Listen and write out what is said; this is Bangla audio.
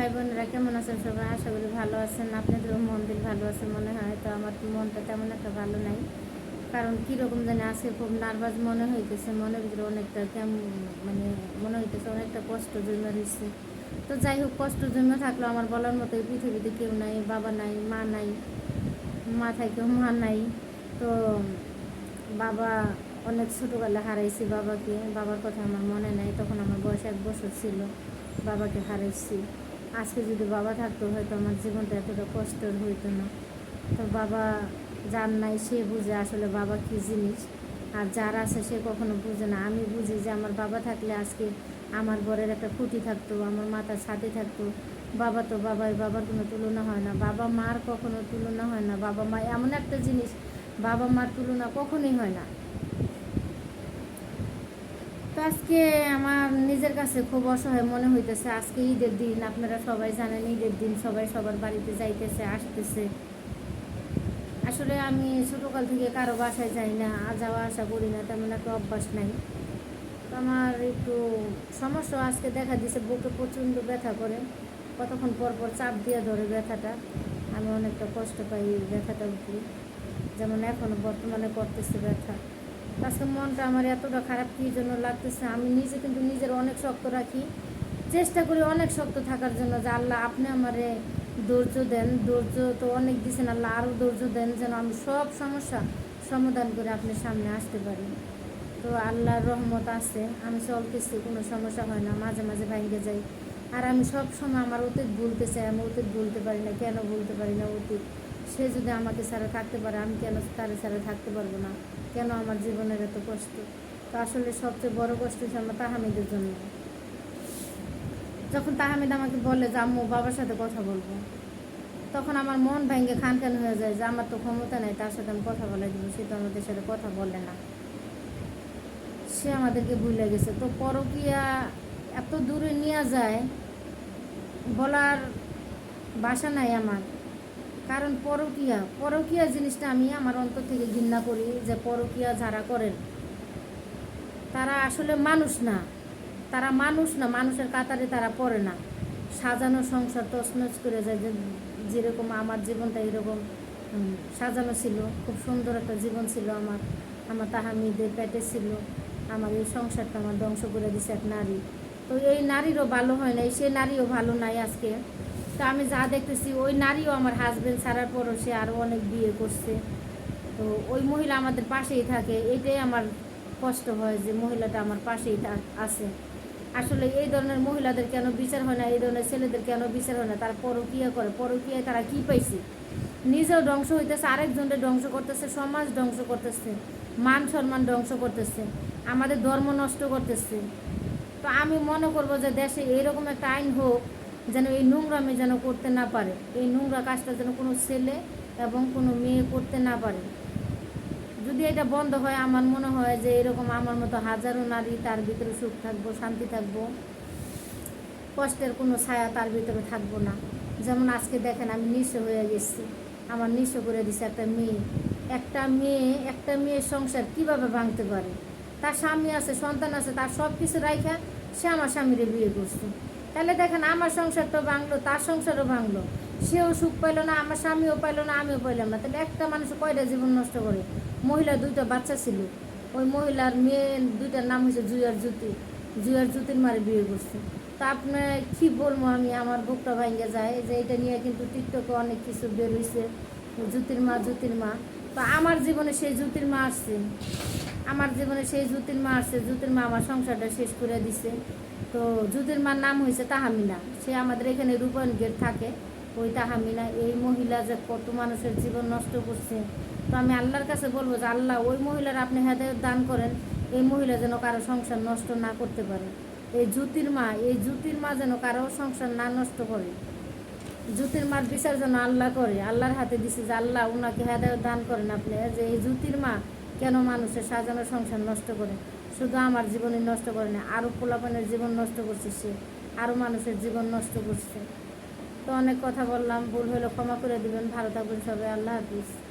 ভাই বোনেরা কেমন আছেন সবাই? আশা করি ভালো আছেন। আপনাদেরও মন দিল ভালো আছে মনে হয়। তো আমার মনটা তেমন একটা ভালো নাই। কারণ কীরকম জানি আছে খুব নার্ভাস মনে হইতেছে। মনের ভিতরে অনেকটা কেমন মানে মনে হইতেছে অনেকটা কষ্ট জমে রয়েছে তো যাই হোক, কষ্ট জমে থাকলেও আমার বলার মতো পৃথিবীতে কেউ নাই, বাবা নাই, মা নাই মা থাকেও মা নাই। তো বাবা অনেক ছোটোবেলা হারাইছি বাবাকে। বাবার কথা আমার মনে নাই। তখন আমার বয়স এক বছর ছিল। বাবাকে হারাইছি। আজকে যদি বাবা থাকতো, হয়তো আমার জীবনটা এতটা কষ্টের হইতো না। তো বাবা যার নাই, সে বুঝে আসলে বাবা কী জিনিস। আর যার আছে সে কখনো বুঝে না। আমি বুঝি যে আমার বাবা থাকলে আজকে আমার ঘরের একটা খুঁটি থাকতো, আমার মাথার ছাদে থাকতো। বাবা তো বাবাই, বাবার কোনো তুলনা হয় না। বাবা মার কখনো তুলনা হয় না। বাবা মা এমন একটা জিনিস, বাবা মার তুলনা কখনোই হয় না। আজকে আমার নিজের কাছে খুব অসহায় মনে হইতেছে, আজকে ঈদের দিন, আপনারা সবাই জানেন ঈদের দিন সবাই সবার বাড়িতে যাইতেছে, আসতেছে। আসলে আমি ছোটোকাল থেকে কারও বাসায় যাই না, আর যাওয়া আসা করি না, তেমন একটা অভ্যাস নাই। তো আমার একটু সমস্যা, আজকে দেখা দিছে বুকে প্রচণ্ড ব্যথা করে। কতক্ষণ পর পর চাপ দিয়ে ধরে ব্যথাটা। আমি অনেকটা কষ্ট পাই ব্যথাটা উঠলে যেমন এখনও বর্তমানে করতেছে ব্যথা। আজকে মনটা আমার এতটা খারাপ, কী জন্য লাগতেছে? আমি নিজে কিন্তু নিজের অনেক শক্ত রাখি। চেষ্টা করি অনেক শক্ত থাকার জন্য যে আল্লাহ আপনি আমারে ধৈর্য দেন। ধৈর্য তো অনেক দিছেন, আল্লাহ আরও ধৈর্য দেন যেন আমি সব সমস্যা সমাধান করে আপনার সামনে আসতে পারি। তো আল্লাহর রহমত আছে, আমি চলতেছি, কোনো সমস্যা হয় না, মাঝে মাঝে ভাঙ্গে যাই। আর আমি সব সময় আমার অতীত ভুলতে চাই, আমি অতীত ভুলতে পারি না, কেন ভুলতে পারি না অতীত? সে যদি আমাকে ছাড়া থাকতে পারে, আমি কেন তারে ছাড়া থাকতে পারব না? কেন আমার জীবনের এত কষ্ট? তো আসলে সবচেয়ে বড় কষ্ট হচ্ছে আমার তাহামিদের জন্য। যখন তাহামিদ আমাকে বলে যে, আম্মু, বাবার সাথে কথা বলব। তখন আমার মন ভেঙে খান খান হয়ে যায় যে, আমার তো ক্ষমতা নেই, তার সাথে আমি কথা বলে দিব। সে তো আমাদের সাথে কথা বলে না। সে আমাদেরকে ভুলে গেছে। তো পরকিয়া এত দূরে নিয়ে যায়, বলার বাসা নাই আমার। কারণ পরকিয়া পরকিয়া জিনিসটা আমি আমার অন্তর থেকে ঘৃণা করি যে পরকিয়া যারা করেন, তারা আসলে মানুষ না। তারা মানুষ না, মানুষের কাতারে তারা পড়ে না। সাজানো সংসার তছনছ করে যায় যে যেরকম আমার জীবনটা এরকম সাজানো ছিল, খুব সুন্দর একটা জীবন ছিল আমার। আমার তাহামিদের পেটে ছিল, আমার এই সংসারটা আমার ধ্বংস করে দিছে এক নারী। তো এই নারীরও ভালো হয় নাই, সে নারীও ভালো নাই আজকে। তো আমি যা দেখতেছি, ওই নারীও আমার হাজবেন্ড ছাড়ার পরও সে আরও অনেক বিয়ে করছে। তো ওই মহিলা আমাদের পাশেই থাকে, এটাই আমার কষ্ট হয় যে মহিলাটা আমার পাশেই আছে। আসলে এই ধরনের মহিলাদের কেন বিচার হয় না, এই ধরনের ছেলেদের কেন বিচার হয় না, তারা পরকিয়া করে, পরকিয়ায় তারা কি পাইছে? নিজেও ধ্বংস হইতেছে, আরেকজনের ধ্বংস করতেছে, সমাজ ধ্বংস করতেছে, মান সম্মান ধ্বংস করতেছে, আমাদের ধর্ম নষ্ট করতেছে। তো আমি মনে করব যে দেশে এইরকম একটা আইন হোক যেন এই নোংরামি যেন করতে না পারে। এই নোংরা কাজটা যেন কোনো ছেলে এবং কোনো মেয়ে করতে না পারে। যদি এটা বন্ধ হয়, আমার মনে হয় যে এরকম আমার মতো হাজারো নারী তার ভিতরে সুখ থাকব, শান্তি থাকব। কষ্টের কোনো ছায়া তার ভিতরে থাকব না। যেমন আজকে দেখেন আমি নিঃস্ব হয়ে গেছি। আমার নিঃস্ব করে দিছে একটা মেয়ে। একটা মেয়ে, একটা মেয়ের সংসার কীভাবে ভাঙতে পারে? তার স্বামী আছে, সন্তান আছে, তার সব কিছু রাইখা সে আমার স্বামীরে বিয়ে করছে। তাহলে দেখেন, আমার সংসার তো ভাঙলো, তার সংসারও ভাঙলো। সেও সুখ পাইলো না, আমার স্বামীও পাইলো না, আমিও পাইলাম না। তাহলে একটা মানুষ কয়টা জীবন নষ্ট করে? মহিলা দুইটা বাচ্চা ছিল। ওই মহিলার মেয়ে, দুইটার নাম হয়েছে জুয়ার জ্যোতি। জুয়ার জ্যোতির মারে বিয়ে করছে। তা আপনি কি বলব আমি, আমার বুকটা ভাঙ্গে যায়। যে এটা নিয়ে কিন্তু টিকটকে অনেক কিছু বের হয়েছে জ্যোতির মা জ্যোতির মা। তো আমার জীবনে সেই জ্যোতির মা আসছে। আমার জীবনে সেই জ্যোতির মা আসছে, জ্যোতির মা আমার সংসারটা শেষ করে দিছে। তো জ্যোতির মার নাম হয়েছে তাহামিনা। সে আমাদের এখানে রূপায়ণ গেট থাকে, ওই তাহামিনা। এই মহিলা যে কত মানুষের জীবন নষ্ট করছে। তো আমি আল্লাহর কাছে বলব যে, আল্লাহ, ওই মহিলার আপনি হেদায়ত দান করেন, এই মহিলা যেন কারও সংসার নষ্ট না করতে পারে। এই জ্যোতির মা, এই জ্যোতির মা যেন কারও সংসার না নষ্ট করে। জ্যোতির মার বিচার যেন আল্লাহ করে, আল্লাহর হাতে দিছে যে আল্লাহ ওনাকে হেদায়ত দান করেন আপনি। যে এই জুতির মা কেন মানুষের সাজানো সংসার নষ্ট করে? শুধু আমার জীবনই নষ্ট করে না আরও পোলাপানের জীবন নষ্ট করছে সে আরও মানুষের জীবন নষ্ট করছে। তো অনেক কথা বললাম, ভুল হলে ক্ষমা করে দিবেন। ভালো থাকবেন সবাই, আল্লাহ হাফিজ।